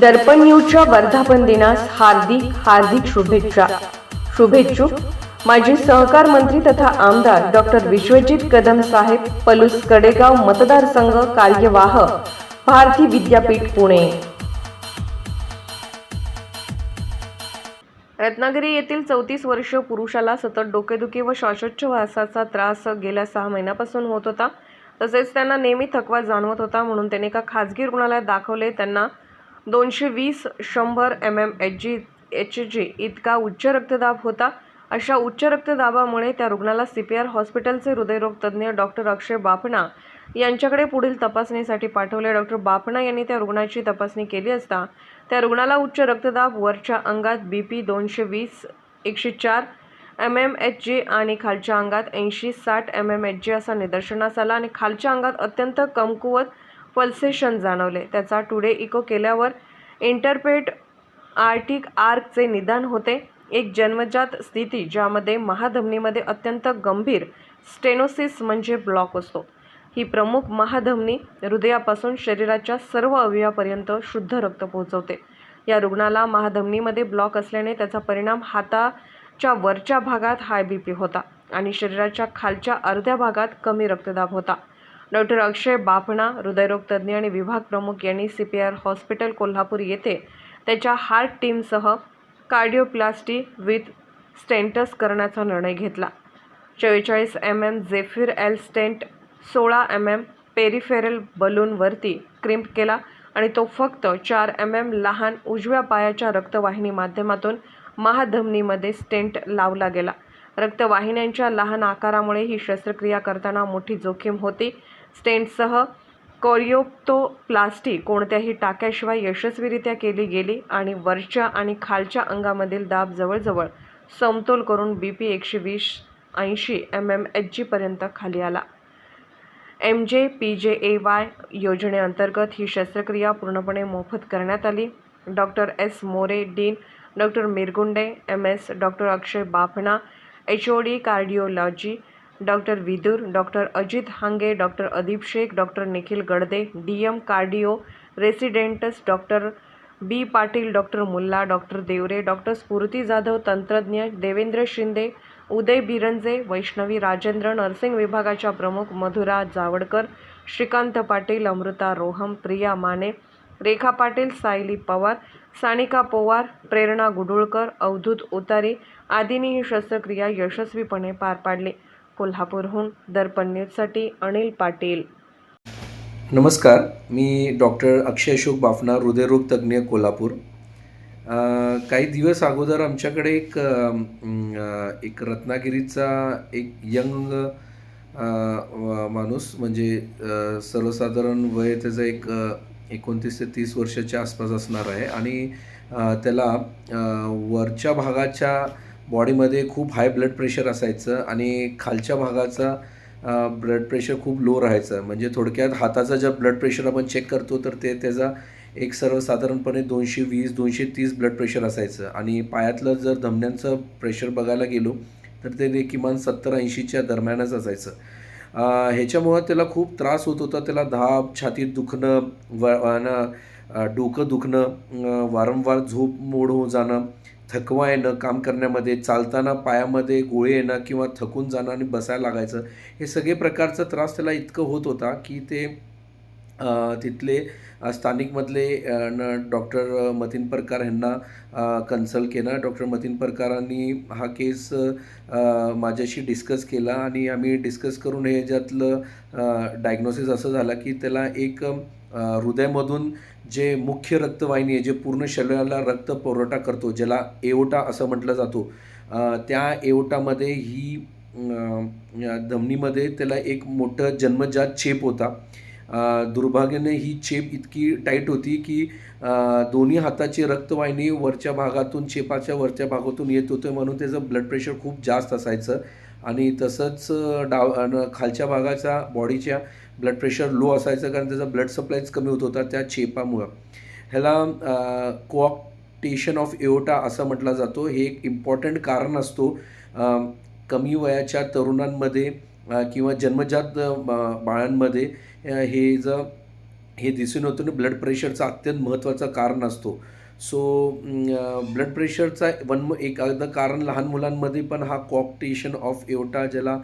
दर्पण न्यूजच्या वर्धापन दिनास हार्दिक हार्दिक शुभेच्छा. शुभेच्छुक माजी सहकार मंत्री तथा आमदार डॉक्टर विश्वजित कदम साहेब पलूस कडेगाव मतदारसंघ कार्यवाह भारती विद्यापीठ पुणे. रत्नागिरी येथील चौतीस वर्ष पुरुषाला सतत डोकेदुखी व श्वासोच्छवासाचा त्रास गेल्या सहा महिन्यापासून होत होता. तसेच त्यांना नेहमी थकवा जाणवत होता म्हणून त्यांनी एका खाजगी रुग्णालयात दाखवले. त्यांना दोनशे वीस शंभर M M H G H G इतका उच्च रक्तदाब होता. अशा उच्च रक्तदाबामुळे त्या रुग्णाला सी पी आर हॉस्पिटलचे हृदयरोग तज्ज्ञ डॉक्टर अक्षय बापणा यांच्याकडे पुढील तपासणीसाठी पाठवले. डॉक्टर बापणा यांनी त्या रुग्णाची तपासणी केली असता त्या रुग्णाला उच्च रक्तदाब वरच्या अंगात बी पी दोनशे वीस एकशे चार एम एम एच जी आणि खालच्या अंगात ऐंशी साठ एम एम एच जी असा निदर्शनास आला आणि खालच्या अंगात अत्यंत कमकुवत पल्सेशन जाणवले. त्याचा टुडे इको केल्यावर इंटरपेट आर्टिक आर्कचे निदान होते. एक जन्मजात स्थिती ज्यामध्ये महाधमनीमध्ये अत्यंत गंभीर स्टेनोसिस म्हणजे ब्लॉक असतो. ही प्रमुख महाधमनी हृदयापासून शरीराच्या सर्व अवयवापर्यंत शुद्ध रक्त पोहोचवते. या रुग्णाला महाधमनीमध्ये ब्लॉक असल्याने त्याचा परिणाम हाताच्या वरच्या भागात हाय बी पी होता आणि शरीराच्या खालच्या अर्ध्या भागात कमी रक्तदाब होता. डॉक्टर अक्षय बापणा हृदयरोग तज्ज्ञ आणि विभाग प्रमुख यांनी C P R hospital Kolhapur येथे त्याच्या हार्ट टीमसह कार्डिओप्लास्टी विथ स्टेंटस करण्याचा निर्णय घेतला. चव्वेचाळीस M M Zephyr L stent सोळा एम एम पेरिफेरल बलूनवरती क्रिम्प केला आणि तो फक्त चार एम एम लहान उजव्या पायाच्या रक्तवाहिनी माध्यमातून महाधमनीमध्ये स्टेंट लावला गेला. रक्तवाहिन्यांच्या लहान आकारामुळे ही शस्त्रक्रिया करताना मोठी जोखीम होती. स्टेंटसह कोरिओप्तोप्लास्टी कोणत्याही टाक्याशिवाय यशस्वीरित्या केली गेली आणि वरच्या आणि खालच्या अंगामधील दाब जवळजवळ समतोल करून बी पी एकशे वीस ऐंशी एम एम एच जीपर्यंत खाली आला. एम जे पी जे ए वाय योजनेअंतर्गत ही शस्त्रक्रिया पूर्णपणे मोफत करण्यात आली. Doctor S. More dean doctor Mirgunde M. S. Doctor Akshay Bafna H O D cardiology doctor Vidur doctor Ajit Hange doctor Adeep Shaikh doctor Nikhil Gadade D M cardio residents doctor B Patil doctor Mulla doctor Deore doctor Sphurti Jadhav तंत्रज्ञ Devendra Shinde Uday Biranje Vaishnavi Rajendra nursing विभागाच्या प्रमुख मधुरा जावडकर श्रीकांत पाटील अमृता रोहम प्रिया माने रेखा पाटील सायली पवार सानिका पवार प्रेरणा गुडुळकर अवधूत ओतारे आदींनी ही शस्त्रक्रिया यशस्वीपणे पार पाडली. कोल्हापूरहून दर्पण न्यूजसाठी अनिल पाटील. नमस्कार मी डॉक्टर अक्षय अशोक बाफना हृदयरोग तज्ज्ञ कोल्हापूर. काही दिवस अगोदर आमच्याकडे एक एक रत्नागिरीचा एक यंग माणूस म्हणजे सर्वसाधारण वय त्याचं एक एकोणतीस ते तीस वर्षाच्या आसपास असणार आहे. आणि त्याला वरच्या भागाच्या बॉडीमध्ये खूप हाय ब्लड प्रेशर असायचं आणि खालच्या भागाचा ब्लड प्रेशर खूप लो राहायचं. म्हणजे थोडक्यात हाताचा जर ब्लड प्रेशर आपण चेक करतो तर ते त्याचा एक सर्वसाधारणपणे दोनशे वीस दोनशे तीस ब्लड प्रेशर असायचं. आणि पायातलं जर धमन्यांचं प्रेशर बघायला गेलो तर ते ते किमान सत्तर ऐंशीच्या दरम्यानच असायचं. ह्याच्यामुळं त्याला खूप त्रास होत होता. त्याला धाप छातीत दुखणं व डोकं दुखणं वारंवार झोप मोड होऊन जाणं थकवा येणं काम करण्यामध्ये चालताना पायामध्ये गोळे येणं किंवा थकून जाणं आणि बसायला लागायचं हे सगळे प्रकारचा त्रास त्याला इतकं होत होता की ते तिथले स्थानिकमधले न डॉक्टर मतीन परकार यांना कन्सल्ट केला. डॉक्टर मतीन परकारांनी हा केस माझ्याशी डिस्कस केला आणि आम्ही डिस्कस करून हे ह्याच्यातलं डायग्नोसिस असं झालं की त्याला एक हृदयामधून जे मुख्य रक्तवाहिनी आहे जे पूर्ण शरीराला रक्त पुरवठा करतो ज्याला एओटा असं म्हटलं जातो त्या एओटामध्ये ही धमनीमध्ये त्याला एक मोठं जन्मजात चेप होता. दुर्भाग्याने ही चेप इतकी टाईट होती की दोन्ही हाताची रक्तवाहिनी वरच्या भागातून चेपाच्या वरच्या भागातून येत होते म्हणून त्याचं ब्लड प्रेशर खूप जास्त असायचं. आणि तसंच डाव खालच्या भागाचा बॉडीच्या ब्लड प्रेशर लो असायचं कारण त्याचा ब्लड सप्लायच कमी होत होता त्या चेपामुळं. ह्याला कोऑक्टेशन ऑफ एओटा असं म्हटला जातो. हे एक इम्पॉर्टंट कारण असतो. कमी वयाच्या तरुणांमध्ये किंवा जन्मजात बाळांमध्ये हे जर हे दिसून होतं ब्लड प्रेशरचा अत्यंत महत्त्वाचं कारण असतो. सो ब्लड प्रेशरचा वन एखादं कारण लहान मुलांमध्ये पण हा कॉप्टेशन ऑफ एवटा ज्याला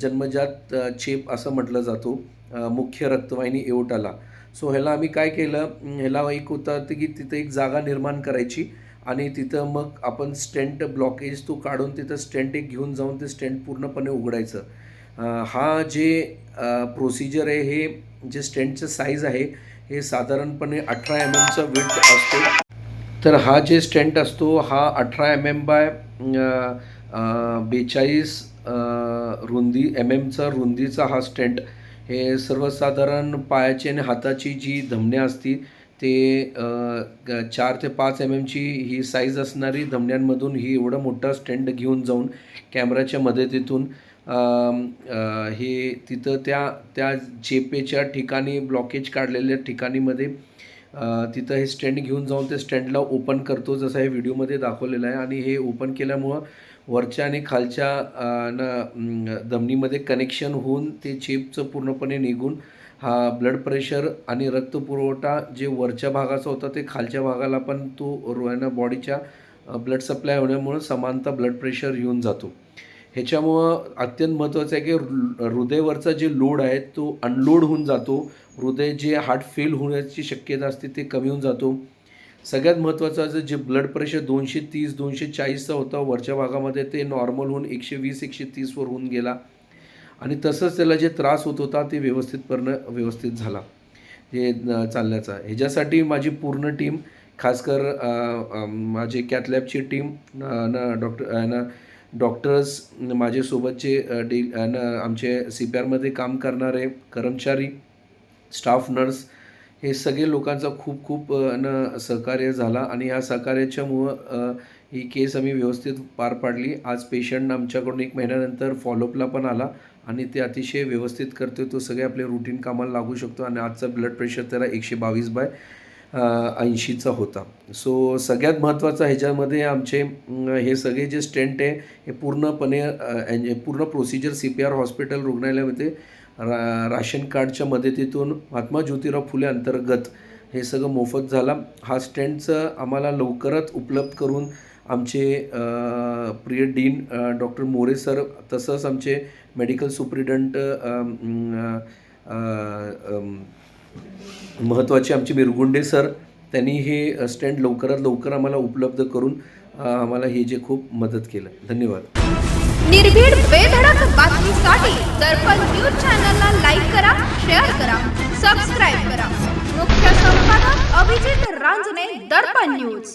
जन्मजात uh, चेप असं म्हटलं जातो uh, मुख्य रक्तवाहिनी एवटाला. सो ह्याला आम्ही काय केलं mm, ह्याला एक होतं की तिथं एक जागा निर्माण करायची आणि तिथं मग आपण स्टेंट ब्लॉकेज तो काढून तिथं स्टेंट एक घेऊन जाऊन ते स्टेंट पूर्णपणे उघडायचं. Uh, हा जे प्रोसिजर आहे हे जे स्टेंटचं साईज आहे हे साधारणपणे अठरा एम एमचा विड्थ असतो. तर हा जे स्टेंट असतो हा अठरा एम एम बाय बेचाळीस रुंदी एम एमचा रुंदीचा हा स्टेंट. हे सर्वसाधारण पायाची आणि हाताची जी धमन्या असती ते चार ते पाच एम एमची ही साईज असणारी धमन्यांमधून ही एवढं मोठा स्टेंट घेऊन जाऊन कॅमेराच्या मदतीतून हे तिथं त्या त्या चेपेच्या ठिकाणी ब्लॉकेज काढलेल्या ठिकाणीमध्ये तिथं हे स्टँड घेऊन जाऊन ते स्टँडला ओपन करतो जसं हे व्हिडिओमध्ये दाखवलेलं आहे. आणि हे ओपन केल्यामुळं वरच्या आणि खालच्या न धमनीमध्ये कनेक्शन होऊन ते चेपचं पूर्णपणे निघून हा ब्लड प्रेशर आणि रक्तपुरवठा जे वरच्या भागाचा होता ते खालच्या भागाला पण तो रोयानं बॉडीच्या ब्लड सप्लाय होण्यामुळं समानता ब्लड प्रेशर येऊन जातो. ह्याच्यामुळं अत्यंत महत्त्वाचं आहे की हृदयवरचा हृदयावरचा जे लोड आहे तो अनलोड होऊन जातो. हृदय जे हार्ट फेल होण्याची शक्यता असते ते कमी होऊन जातो. सगळ्यात महत्त्वाचं असं जे ब्लड प्रेशर दोनशे तीस दोनशे चाळीसचा होता वरच्या भागामध्ये ते नॉर्मल होऊन एकशे वीस एकशे तीसवर होऊन गेला. आणि तसंच त्याला जे त्रास होत होता ते व्यवस्थितपणे व्यवस्थित झाला. हे चालण्याचा. ह्याच्यासाठी माझी पूर्ण टीम खासकर माझे कॅथलॅबची टीम ना डॉक्टर ना डॉक्टर्स माझ्यासोबतचे डे न आमचे सी पी आरमध्ये काम करणारे कर्मचारी स्टाफ नर्स हे सगळे लोकांचा खूप खूप न सहकार्य झाला आणि ह्या सहकार्याच्यामुळं ही केस आम्ही व्यवस्थित पार पाडली. आज पेशंट आमच्याकडून एक महिन्यानंतर फॉलोअपला पण आला आणि ते अतिशय व्यवस्थित करतो तो सगळे आपले रुटीन कामाला लागू शकतो आणि आजचा ब्लड प्रेशर त्याला एकशे बावीस बाय. ऐंशीचा होता. सो सगळ्यात महत्त्वाचं ह्याच्यामध्ये आमचे हे सगळे जे स्टेंट आहे हे पूर्णपणे पूर्ण procedure C P R hospital रुग्णालयामध्ये रा राशन कार्डच्या मदतीतून महात्मा ज्योतिराव फुले अंतर्गत हे सगळं मोफत झाला. हा स्टेंटचं आम्हाला लवकरच उपलब्ध करून आमचे प्रिय डीन डॉक्टर मोरे सर तसंच आमचे मेडिकल सुप्रिडंट महत्त्वाचे आमचे बिरगुंडे सर त्यांनी हे स्टँड लवकरात लवकर आम्हाला उपलब्ध करून आम्हाला हे जे खूप मदत केलं. धन्यवाद. निर्भीड बेधडक बातमीसाठी दर्पण न्यूज चॅनलला लाईक करा शेअर करा सबस्क्राईब करा. मुख्य संपादक अभिजित रांजने दर्पण न्यूज.